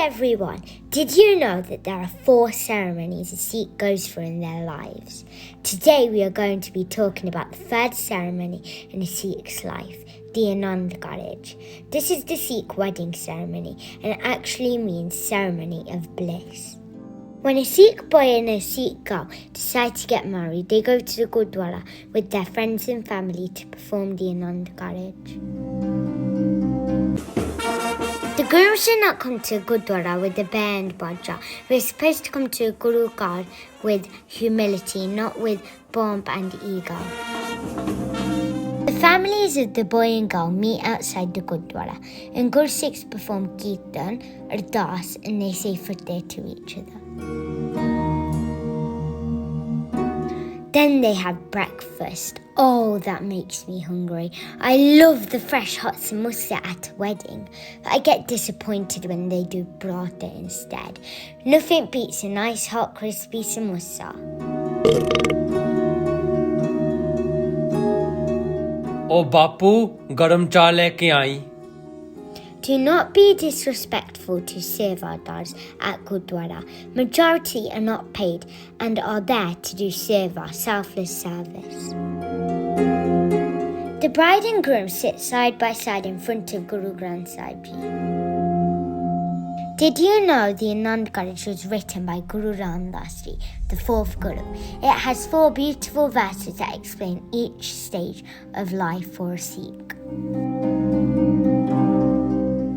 everyone! Did you know that there are four ceremonies a Sikh goes through in their lives? Today we are going to be talking about the third ceremony in a Sikh's life, the Anand Garage. This is the Sikh wedding ceremony and it actually means ceremony of bliss. When a Sikh boy and a Sikh girl decide to get married, they go to the Gurdwara with their friends and family to perform the Anand Garage. The Guru should not come to Gurdwara with a band baja. We're supposed to come to Guru God with humility, not with bomb and ego. The families of the boy and girl meet outside the Gurdwara, and Guru Sikhs perform Kirtan or Das, and they say Fateh to each other. Then they have breakfast. Oh, that makes me hungry. I love the fresh hot samosa at a wedding, but I get disappointed when they do brata instead. Nothing beats a nice hot crispy samosa. ओ बापू गरम चाय लेके आई do not be disrespectful to Sevadars at Gurdwara. Majority are not paid and are there to do seva, selfless service. The bride and groom sit side by side in front of Guru Granth Sahib Ji. Did you know the Anand Garage was written by Guru Ramdas Ji, the fourth Guru? It has four beautiful verses that explain each stage of life for a Sikh.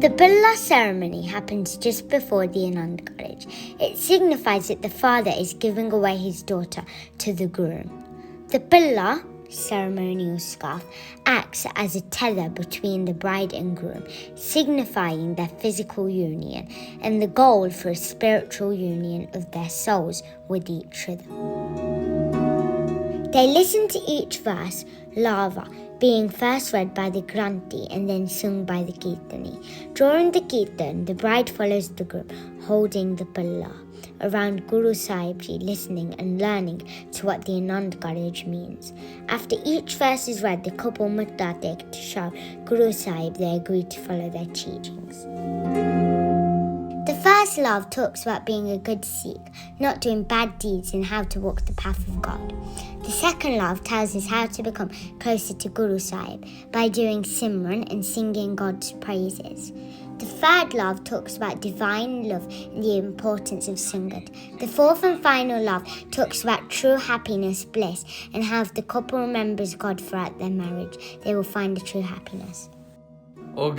The Billa ceremony happens just before the Anand Garage. It signifies that the father is giving away his daughter to the groom. The Billa ceremonial scarf acts as a tether between the bride and groom, signifying their physical union and the goal for a spiritual union of their souls with each other. They listen to each verse, lava, being first read by the Granthi and then sung by the Kirtani. During the Kirtan, the bride follows the group, holding the Palla around Guru Sahib Ji, listening and learning to what the Anand Garage means. After each verse is read, the couple mutta take to show Guru Sahib they agree to follow their teachings. The love talks about being a good Sikh, not doing bad deeds and how to walk the path of God. The second love tells us how to become closer to Guru Sahib by doing Simran and singing God's praises. The third love talks about divine love and the importance of Sangat. The fourth and final love talks about true happiness, bliss, and how if the couple remembers God throughout their marriage, they will find a true happiness. Oh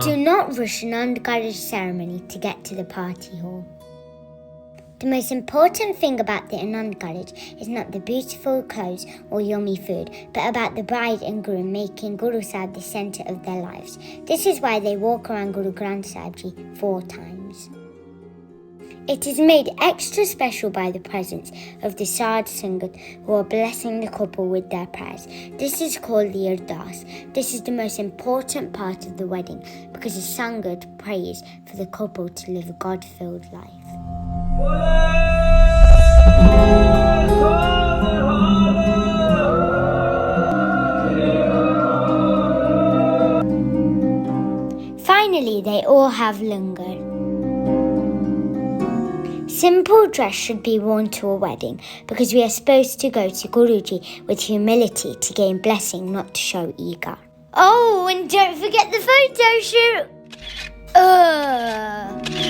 Do not rush an undercarriage ceremony to get to the party hall. The most important thing about the undercarriage is not the beautiful clothes or yummy food, but about the bride and groom making Guru Sahib the centre of their lives. This is why they walk around Guru Granth Sahib four times. It is made extra special by the presence of the Sad Sangat who are blessing the couple with their prayers. This is called the Ardas. This is the most important part of the wedding because the Sangat prays for the couple to live a God filled life. Finally, they all have lungar. Simple dress should be worn to a wedding because we are supposed to go to Guruji with humility to gain blessing, not to show ego. Oh, and don't forget the photo shoot! Ugh.